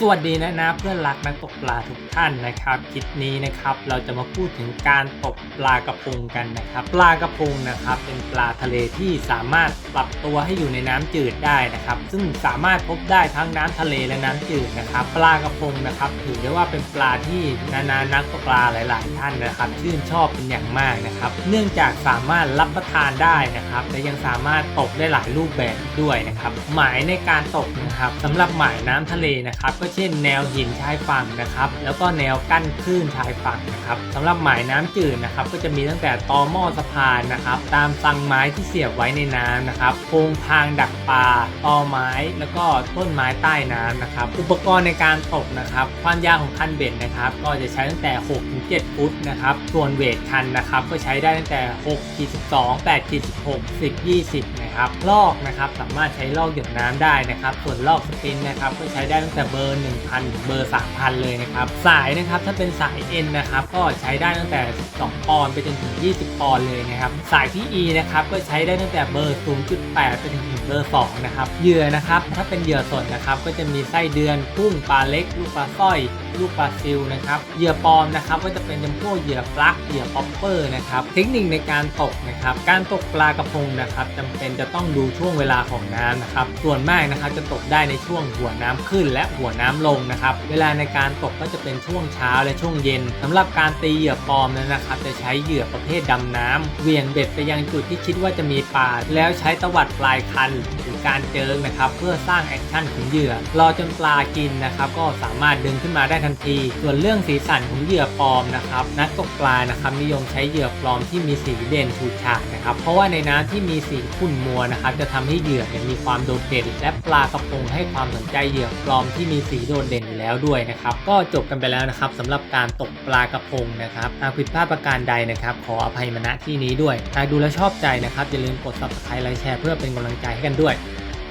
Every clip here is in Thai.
สวัสดีนะนะเพื่อนรักนักตกปลาทุกท่านนะครับคลิปนี้นะครับเราจะมาพูดถึงการตกปลากระพงกันนะครับ ปลากระพงนะครับ เป็นปลาทะเลที่สามารถปรับตัวให้อยู่ในน้ำจืดได้นะครับ ซึ่งสามารถพบได้ทั้งน้ำทะเลและน้ำจืดนะครับ ปลากระพงนะครับ ถือได้ว่าเป็นปลาที่นานานักตกปลาหลาย ๆ ท่านนะครับ ชื่นชอบเป็นอย่างมากนะครับ เนื่องจากสามารถรับประทานได้นะครับและยังสามารถตกได้หลายรูปแบบด้วยนะครับ หมายในการตกนะครับสำหรับหมายน้ำทะเลนะครับก็เช่นแนวหินชายฝั่งนะครับ แล้วก็แนวกั้นคลื่นชายฝั่งนะครับสำหรับหมายน้ำจืดนะครับ ก็จะมีตั้งแต่ตอหม้อสะพานนะครับ ตามสังไม้ที่เสียบไว้ในน้ำนะครับโพรงทางดักปลาตอไม้แล้วก็ต้นไม้ใต้น้ำนะครับ อุปกรณ์ในการตกนะครับ ความยาวของคันเบ็ดนะครับ ก็จะใช้ตั้งแต่6ถึง7ฟุตนะครับ ส่วนเวทคันนะครับ ก็ใช้ได้ตั้งแต่6ขีด12 8ขีด16 10 20 นะครับ ลอกนะครับ สามารถใช้ลอกหยดน้ำได้นะครับ ส่วนลอกสปินนะครับ ก็ใช้ได้ตั้งแต่เบอร์1,000 ถึงเบอร์ 3,000 เลยนะครับ สายนะครับถ้าเป็นสายเอ็นนะครับก็ใช้ได้ตั้งแต่ 2 ปอนไปจนถึง 20 ปอนเลยนะครับ สายที่ E นะครับก็ใช้ได้ตั้งแต่เบอร์ 0.8 ไปจนถึงเบอร์ 2 นะครับ เหยื่อนะครับถ้าเป็นเหยื่อสดนะครับก็จะมีไส้เดือนกุ้งปลาเล็ก ลูกปลาสร้อย ลูกปลาซิลนะครับ เหยื่อปลอมนะครับก็จะเป็นจำพวกเหยื่อปลั๊กเหยื่อป๊อปเปอร์นะครับ เทคนิคในการตกนะครับ การตกปลากระพงนะครับจำเป็นจะต้องดูช่วงเวลาของน้ำนะครับ ส่วนมากนะครับจะตกได้ในช่วงหัวน้ำขึ้นและหัวน้ำลงนะครับ เวลาในการตกก็จะเป็นช่วงเช้าและช่วงเย็นสำหรับการตีเหยื่อปลอมนั้นนะครับ จะใช้เหยื่อประเภทดำน้ำเวียงเบ็ดไปยังจุดที่คิดว่าจะมีปลาแล้วใช้ตวัดปลายคันหรือการเจิงนะครับ เพื่อสร้างแอคชั่นของเหยื่อ รอจนปลากินนะครับ ก็สามารถดึงขึ้นมาได้ทันที ส่วนเรื่องสีสันของเหยื่อปลอมนะครับนักตกปลานะครับนิยมใช้เหยื่อปลอมที่มีสีเด่นฉูดฉาดนะครับเพราะว่าในน้ำที่มีสีขุ่นมัวนะครับจะทำให้เหยื่อมีความโดดเด่นและปลากระพงให้ความสนใจเหยื่อปลอมที่มีสีโดดเด่นอยู่แล้วด้วยนะครับ ก็จบกันไปแล้วนะครับสำหรับการตกปลากระพงนะครับหากผิดพลาดประการใดนะครับขออภัยมาณที่นี้ด้วยหากดูแล้วชอบใจนะครับอย่าลืมกด subscribe ไลค์แชร์เพื่อเป็นกำลังใจให้กันด้วย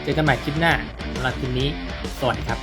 เจอกันใหม่คลิปหน้าสำหรับคลิปนี้ สวัสดีครับ